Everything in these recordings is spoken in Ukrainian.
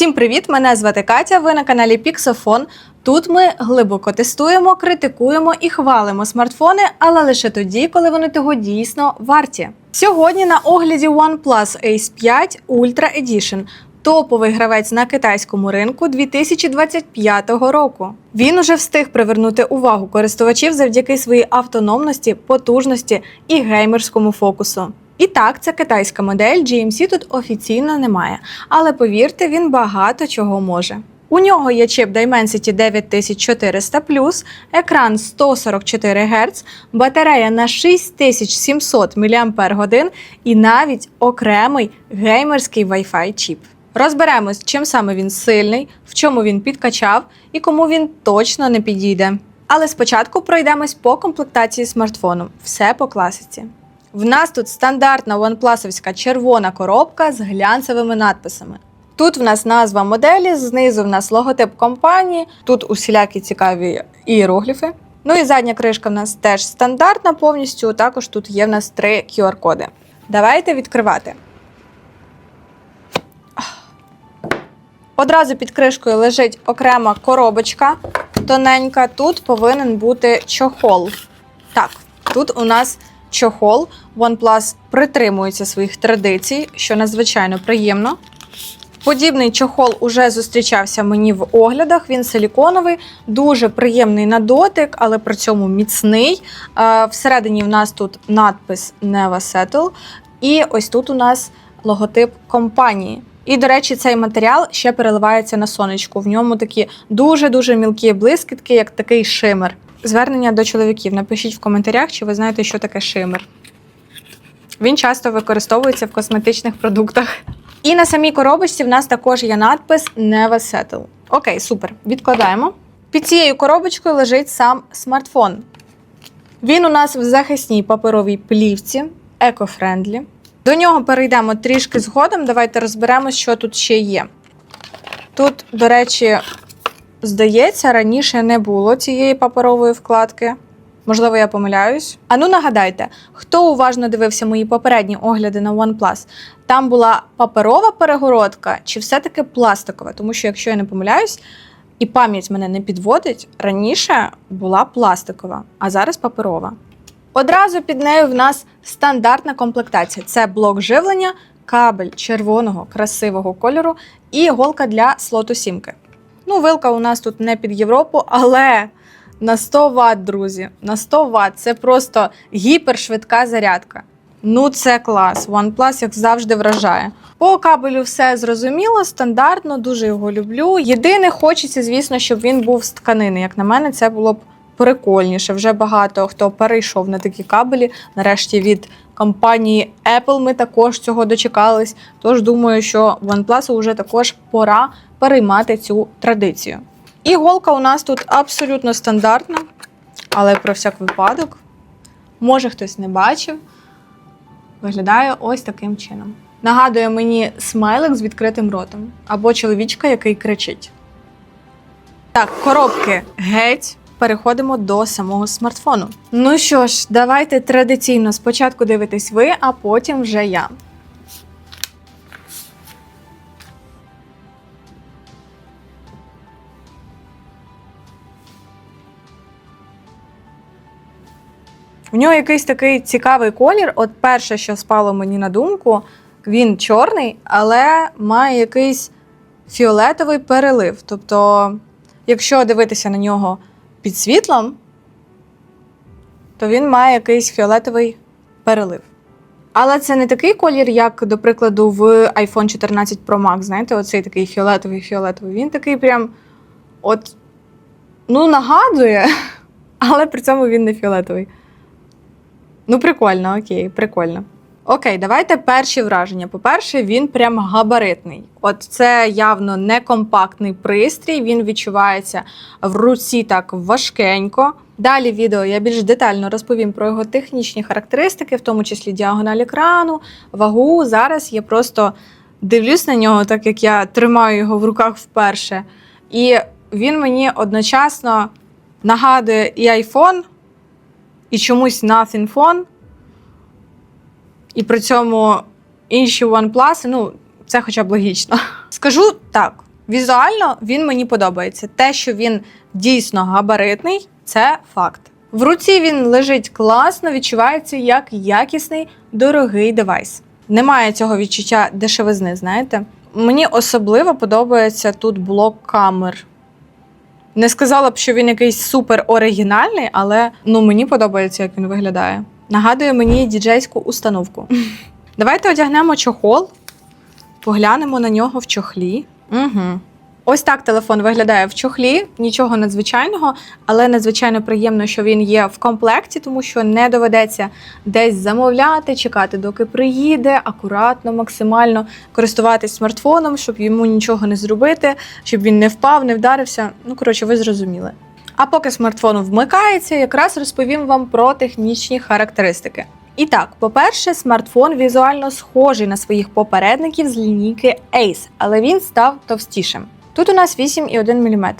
Всім привіт! Мене звати Катя. Ви на каналі Pixofon. Тут ми глибоко тестуємо, критикуємо і хвалимо смартфони, але лише тоді, коли вони того дійсно варті. Сьогодні на огляді OnePlus Ace 5 Ultra Edition. Топовий гравець на китайському ринку 2025 року. Він уже встиг привернути увагу користувачів завдяки своїй автономності, потужності і геймерському фокусу. І так, це китайська модель, GMC тут офіційно немає, але повірте, він багато чого може. У нього є чип Dimensity 9400 екран 144 Гц, батарея на 6700 мАч і навіть окремий геймерський Wi-Fi чіп. Розберемось, чим саме він сильний, в чому він підкачав і кому він точно не підійде. Але спочатку пройдемось по комплектації смартфону. Все по класиці. В нас тут стандартна OnePlus-овська червона коробка з глянцевими надписами. Тут в нас назва моделі, знизу в нас логотип компанії, тут усілякі цікаві іерогліфи. Ну і задня кришка в нас теж стандартна повністю. Також тут є в нас три QR-коди. Давайте відкривати. Одразу під кришкою лежить окрема коробочка тоненька. Тут повинен бути чохол. Так, тут у нас чохол. OnePlus притримується своїх традицій, що надзвичайно приємно. Подібний чохол уже зустрічався мені в оглядах. Він силіконовий, дуже приємний на дотик, але при цьому міцний. Всередині в нас тут надпис Neva Settle. І ось тут у нас логотип компанії. І, до речі, цей матеріал ще переливається на сонечку. В ньому такі дуже-дуже мілкі блискітки, як такий шимер. Звернення до чоловіків. Напишіть в коментарях, чи ви знаєте, що таке шимер. Він часто використовується в косметичних продуктах. І на самій коробочці в нас також є надпис Never Settle. Окей, супер. Відкладаємо. Під цією коробочкою лежить сам смартфон. Він у нас в захисній паперовій плівці, еко-френдлі. До нього перейдемо трішки згодом. Давайте розберемо, що тут ще є. Тут, до речі, здається, раніше не було цієї паперової вкладки. Можливо, я помиляюсь. А ну нагадайте, хто уважно дивився мої попередні огляди на OnePlus, там була паперова перегородка чи все-таки пластикова? Тому що, якщо я не помиляюсь, і пам'ять мене не підводить, раніше була пластикова, а зараз паперова. Одразу під нею в нас стандартна комплектація: це блок живлення, кабель червоного красивого кольору і голка для слоту сімки. Ну, вилка у нас тут не під Європу, але на 100 Вт, друзі. На 100 Вт. Це просто гіпершвидка зарядка. Ну, це клас. OnePlus, як завжди, вражає. По кабелю все зрозуміло, стандартно, дуже його люблю. Єдине, хочеться, звісно, щоб він був з тканини. Як на мене, це було б прикольніше. Вже багато хто перейшов на такі кабелі. Нарешті від компанії Apple ми також цього дочекались. Тож думаю, що OnePlus вже також пора переймати цю традицію. І голка у нас тут абсолютно стандартна, але про всяк випадок. Може, хтось не бачив. Виглядає ось таким чином. Нагадує мені смайлик з відкритим ротом або чоловічка, який кричить. Так, коробки геть. Переходимо до самого смартфону. Ну що ж, давайте традиційно спочатку дивитесь ви, а потім вже я. В нього якийсь такий цікавий колір. От перше, що спало мені на думку, він чорний, але має якийсь фіолетовий перелив. Тобто, якщо дивитися на нього під світлом, то він має якийсь фіолетовий перелив. Але це не такий колір, як, до прикладу, в iPhone 14 Pro Max. Знаєте, оцей такий фіолетовий-фіолетовий. Він такий прям от, ну, нагадує, але при цьому він не фіолетовий. Ну, прикольно, окей, прикольно. Окей, давайте перші враження. По-перше, він прям габаритний. От це явно не компактний пристрій, він відчувається в руці так важкенько. Далі відео я більш детально розповім про його технічні характеристики, в тому числі діагональ екрану, вагу. Зараз я просто дивлюсь на нього, так як я тримаю його в руках вперше. І він мені одночасно нагадує і iPhone, і чомусь Nothing Phone. І при цьому інші OnePlus, ну, це хоча б логічно. Скажу так: Візуально він мені подобається. Те, що він дійсно габаритний, це факт. В руці він лежить класно, відчувається як якісний, дорогий девайс. Немає цього відчуття дешевизни, знаєте? Мені особливо подобається тут блок камер. Не сказала б, що він якийсь супер оригінальний, але ну мені подобається, як він виглядає. Нагадує мені діджейську установку. Давайте одягнемо чохол, поглянемо на нього в чохлі. Угу. Ось так телефон виглядає в чохлі, нічого надзвичайного, але надзвичайно приємно, що він є в комплекті, тому що не доведеться десь замовляти, чекати, доки приїде, акуратно, максимально користуватись смартфоном, щоб йому нічого не зробити, щоб він не впав, не вдарився. Ну, коротше, ви зрозуміли. А поки смартфон вмикається, якраз розповім вам про технічні характеристики. І так, по-перше, смартфон візуально схожий на своїх попередників з лінійки Ace, але він став товстішим. Тут у нас 8,1 мм,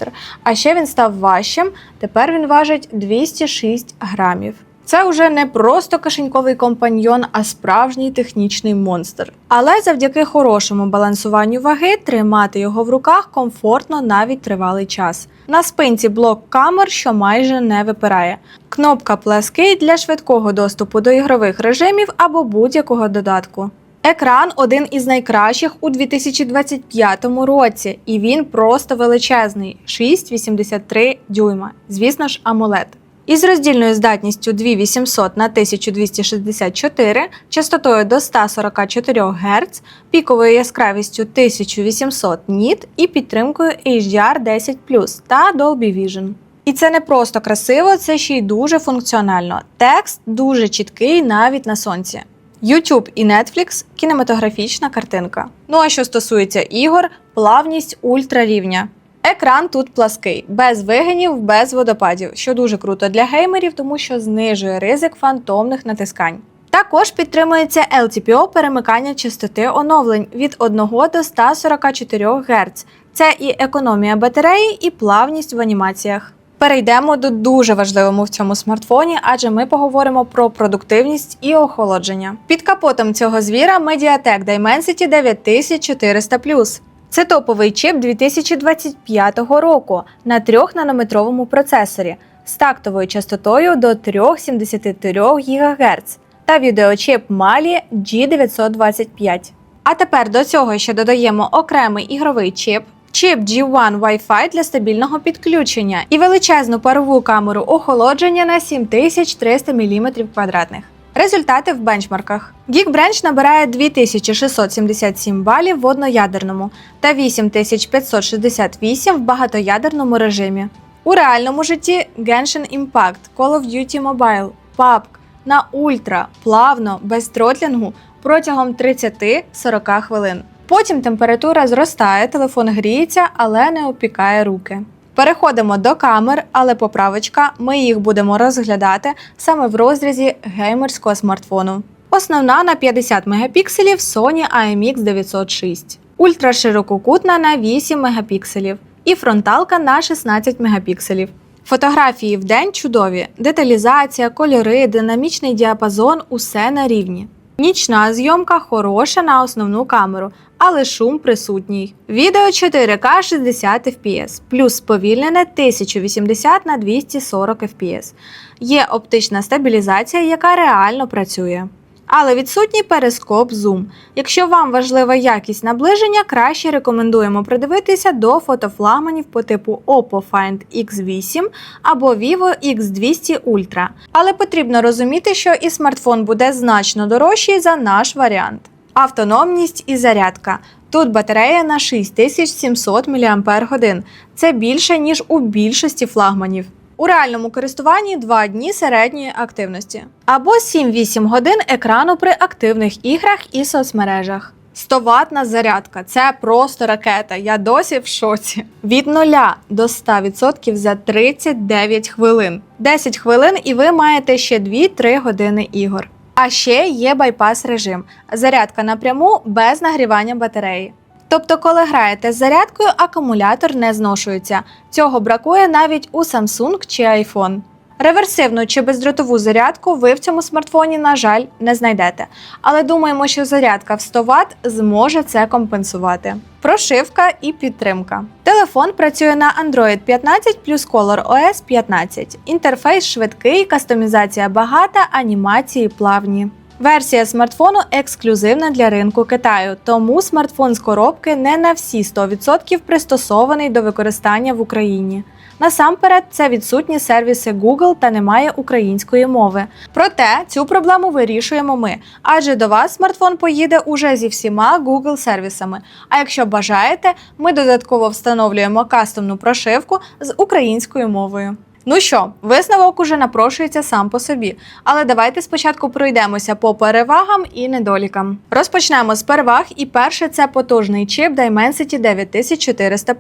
а ще він став важчим. Тепер він важить 206 грамів. Це вже не просто кишеньковий компаньйон, а справжній технічний монстр. Але завдяки хорошому балансуванню ваги тримати його в руках комфортно навіть тривалий час. На спинці блок камер, що майже не випирає. Кнопка плаский для швидкого доступу до ігрових режимів або будь-якого додатку. Екран один із найкращих у 2025 році, і він просто величезний 6,83 дюйма. Звісно ж, AMOLED. Із роздільною здатністю 2800 на 1264, частотою до 144 Гц, піковою яскравістю 1800 ніт і підтримкою HDR 10 та Dolby Vision. І це не просто красиво, це ще й дуже функціонально. Текст дуже чіткий навіть на сонці. YouTube і Netflix – кінематографічна картинка. Ну а що стосується ігор, плавність ультрарівня. Екран тут плаский, без вигинів, без водопадів, що дуже круто для геймерів, тому що знижує ризик фантомних натискань. Також підтримується LTPO перемикання частоти оновлень від 1 до 144 Гц. Це і економія батареї, і плавність в анімаціях. Перейдемо до дуже важливому в цьому смартфоні, адже ми поговоримо про продуктивність і охолодження. Під капотом цього звіра Mediatek Dimensity 9400 Це топовий чип 2025 року на 3-нанометровому процесорі з тактовою частотою до 3,73 ГГц та відеочип Mali G925. А тепер до цього ще додаємо окремий ігровий чип. Чип G1 Wi-Fi для стабільного підключення і величезну парову камеру охолодження на 7300 мм квадратних. Результати в бенчмарках. Geekbench набирає 2677 балів в одноядерному та 8568 в багатоядерному режимі. У реальному житті Genshin Impact, Call of Duty Mobile, PUBG на ультра, плавно, без тротлінгу протягом 30-40 хвилин. Потім температура зростає, телефон гріється, але не опікає руки. Переходимо до камер, але поправочка, ми їх будемо розглядати саме в розрізі геймерського смартфону. Основна на 50 мегапікселів Sony IMX 906, ультраширококутна на 8 мегапікселів і фронталка на 16 мегапікселів. Фотографії в день чудові, деталізація, кольори, динамічний діапазон усе на рівні. Нічна зйомка хороша на основну камеру, але шум присутній. Відео 4К 60 FPS, плюс сповільнене 1080 на 240 FPS. Є оптична стабілізація, яка реально працює. Але відсутній перископ зум. Якщо вам важлива якість наближення, краще рекомендуємо придивитися до фотофлагманів по типу Oppo Find X8 або Vivo X200 Ultra. Але потрібно розуміти, що і смартфон буде значно дорожчий за наш варіант. Автономність і зарядка. Тут батарея на 6700 мАч. Це більше, ніж у більшості флагманів. У реальному користуванні 2 дні середньої активності або 7-8 годин екрану при активних іграх і соцмережах. 100 ватна зарядка це просто ракета. Я досі в шоці. Від 0 до 100% за 39 хвилин. 10 хвилин, і ви маєте ще 2-3 години ігор. А ще є байпас режим зарядка напряму без нагрівання батареї. Тобто, коли граєте з зарядкою, акумулятор не зношується. Цього бракує навіть у Samsung чи iPhone. Реверсивну чи бездротову зарядку ви в цьому смартфоні, на жаль, не знайдете. Але думаємо, що зарядка в 100 Вт зможе це компенсувати. Прошивка і підтримка. Телефон працює на Android 15 плюс Color OS 15. Інтерфейс швидкий, кастомізація багата, анімації плавні. Версія смартфону ексклюзивна для ринку Китаю, тому смартфон з коробки не на всі 100% пристосований до використання в Україні. Насамперед, це відсутні сервіси Google та немає української мови. Проте цю проблему вирішуємо ми, адже до вас смартфон поїде уже зі всіма Google сервісами. А якщо бажаєте, ми додатково встановлюємо кастомну прошивку з українською мовою. Ну що, висновок уже напрошується сам по собі, але давайте спочатку пройдемося по перевагам і недолікам. Розпочнемо з переваг, і перше це потужний чип Dimensity 9400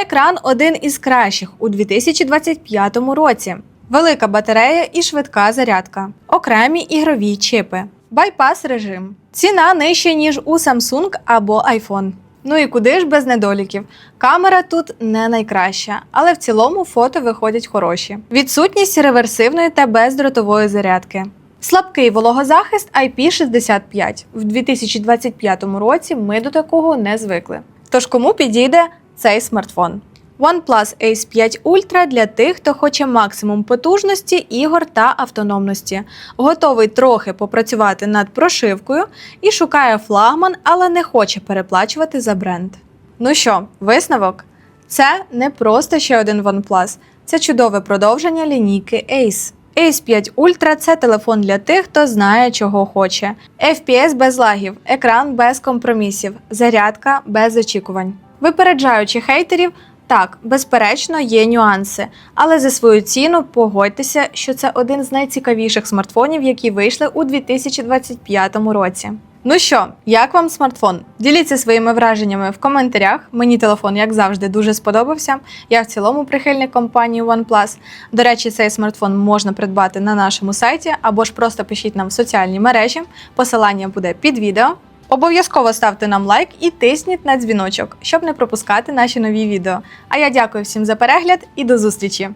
Екран один із кращих у 2025 році. Велика батарея і швидка зарядка, окремі ігрові чипи, байпас режим. Ціна нижча, ніж у Samsung або iPhone. Ну і куди ж без недоліків? Камера тут не найкраща, але в цілому фото виходять хороші. Відсутність реверсивної та бездротової зарядки. Слабкий вологозахист IP65. В 2025 році ми до такого не звикли. Тож кому підійде цей смартфон? OnePlus Ace 5 Ultra для тих, хто хоче максимум потужності, ігор та автономності, готовий трохи попрацювати над прошивкою і шукає флагман, але не хоче переплачувати за бренд. Ну що, висновок? Це не просто ще один OnePlus, це чудове продовження лінійки Ace. Ace 5 Ultra – це телефон для тих, хто знає, чого хоче. FPS без лагів, екран без компромісів, зарядка без очікувань. Випереджаючи хейтерів, так, безперечно, є нюанси, але за свою ціну погодьтеся, що це один з найцікавіших смартфонів, які вийшли у 2025 році. Ну що, як вам смартфон? Діліться своїми враженнями в коментарях. Мені телефон, як завжди, дуже сподобався. Я в цілому прихильник компанії OnePlus. До речі, цей смартфон можна придбати на нашому сайті або ж просто пишіть нам в соціальні мережі. Посилання буде під відео. Обов'язково ставте нам лайк і тисніть на дзвіночок, щоб не пропускати наші нові відео. А я дякую всім за перегляд і до зустрічі!